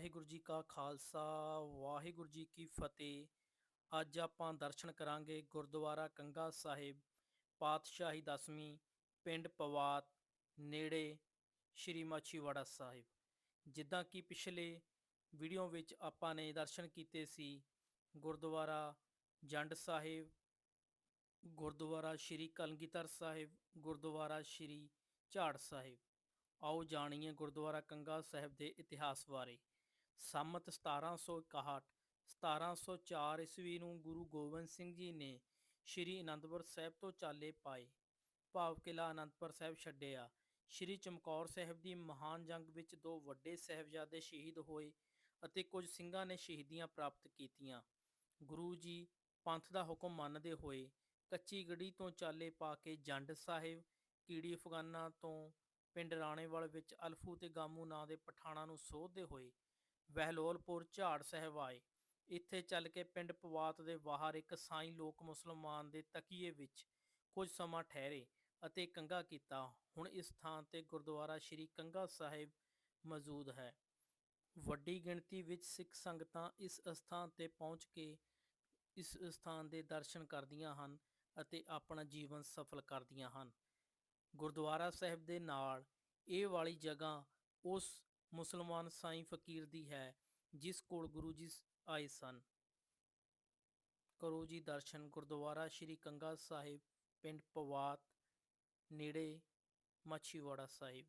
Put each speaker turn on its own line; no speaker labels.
ਵਾਹਿਗੁਰੂ ਜੀ ਕਾ ਖਾਲਸਾ, ਵਾਹਿਗੁਰੂ ਜੀ ਕੀ ਫਤਿਹ। ਅੱਜ ਆਪਾਂ ਦਰਸ਼ਨ ਕਰਾਂਗੇ ਗੁਰਦੁਆਰਾ ਕੰਗਾ ਸਾਹਿਬ, ਪਾਤਸ਼ਾਹੀ ਦਸਵੀਂ, ਪਿੰਡ ਪਵਾਤ, ਨੇੜੇ ਸ਼੍ਰੀ ਮਾਛੀਵਾੜਾ ਸਾਹਿਬ। ਜਿੱਦਾਂ ਕਿ ਪਿਛਲੇ ਵੀਡੀਓ ਵਿੱਚ ਆਪਾਂ ਨੇ ਦਰਸ਼ਨ ਕੀਤੇ ਸੀ, ਗੁਰਦੁਆਰਾ ਜੰਡ ਸਾਹਿਬ, ਗੁਰਦੁਆਰਾ ਸ਼੍ਰੀ ਕਲਗੀਧਰ ਸਾਹਿਬ, ਗੁਰਦੁਆਰਾ ਸ਼੍ਰੀ ਝਾੜ ਸਾਹਿਬ। ਆਓ ਜਾਣੀਏ ਗੁਰਦੁਆਰਾ ਕੰਗਾ ਸਾਹਿਬ ਦੇ ਇਤਿਹਾਸ ਬਾਰੇ। ਸੰਮਤ 1761 1704 ਈਸਵੀ ਨੂੰ ਗੁਰੂ ਗੋਬਿੰਦ ਸਿੰਘ ਜੀ ਨੇ ਸ਼੍ਰੀ ਅਨੰਦਪੁਰ ਸਾਹਿਬ ਤੋਂ ਚਾਲੇ ਪਾਏ। ਭਾਵ ਕਿਲਾ ਅਨੰਦਪੁਰ ਸਾਹਿਬ ਛੱਡਿਆ। ਸ਼੍ਰੀ ਚਮਕੌਰ ਸਾਹਿਬ ਦੀ ਮਹਾਨ ਜੰਗ ਵਿੱਚ ਦੋ ਵੱਡੇ ਸਾਹਿਬਜ਼ਾਦੇ ਸ਼ਹੀਦ ਹੋਏ ਅਤੇ ਕੁਝ ਸਿੰਘਾਂ ਨੇ ਸ਼ਹੀਦੀਆਂ ਪ੍ਰਾਪਤ ਕੀਤੀਆਂ। ਗੁਰੂ ਜੀ ਪੰਥ ਦਾ ਹੁਕਮ ਮੰਨਦੇ ਹੋਏ ਕੱਚੀ ਗੜੀ ਤੋਂ ਚਾਲੇ ਪਾ ਕੇ ਜੰਡ ਸਾਹਿਬ, ਕੀੜੀ ਅਫਗਾਨਾ ਤੋਂ ਪਿੰਡ ਰਾਣੇਵਾਲ ਵਿੱਚ ਅਲਫੂ ਤੇ ਗਾਮੂ ਨਾਂ ਦੇ ਪਠਾਣਾਂ ਨੂੰ ਸੋਧਦੇ ਹੋਏ ਵਹਿਲੋਲਪੁਰ ਝਾੜ ਸਾਹਿਬ ਆਏ। ਇੱਥੇ ਚੱਲ ਕੇ ਪਿੰਡ ਪਵਾਤ ਦੇ ਬਾਹਰ ਇੱਕ ਸਾਈਂ ਲੋਕ ਮੁਸਲਮਾਨ ਦੇ ਤਕੀਏ ਵਿੱਚ ਕੁਝ ਸਮਾਂ ਠਹਿਰੇ ਅਤੇ ਕੰਗਾ ਕੀਤਾ। ਹੁਣ ਇਸ ਥਾਂ ਤੇ ਗੁਰਦੁਆਰਾ ਸ਼੍ਰੀ ਕੰਗਾ ਸਾਹਿਬ ਮੌਜੂਦ ਹੈ। ਵੱਡੀ ਗਿਣਤੀ ਵਿੱਚ ਸਿੱਖ ਸੰਗਤਾਂ ਇਸ ਅਸਥਾਨ ਤੇ ਪਹੁੰਚ ਕੇ ਇਸ ਸਥਾਨ ਦੇ ਦਰਸ਼ਨ ਕਰਦੀਆਂ ਹਨ ਅਤੇ ਆਪਣਾ ਜੀਵਨ ਸਫਲ ਕਰਦੀਆਂ ਹਨ। ਗੁਰਦੁਆਰਾ ਸਾਹਿਬ ਦੇ ਨਾਲ ਇਹ ਵਾਲੀ ਜਗ੍ਹਾ ਉਸ ਮੁਸਲਮਾਨ ਸਾਈਂ ਫਕੀਰ ਦੀ ਹੈ, ਜਿਸ ਕੋਲ ਗੁਰੂ ਜੀ ਆਏ ਸਨ। ਕਰੋ ਜੀ ਦਰਸ਼ਨ, ਗੁਰਦੁਆਰਾ ਸ਼੍ਰੀ ਕੰਗਾ ਸਾਹਿਬ, ਪਿੰਡ ਪਵਾਤ, ਨੇੜੇ ਮੱਛੀਵਾੜਾ ਸਾਹਿਬ।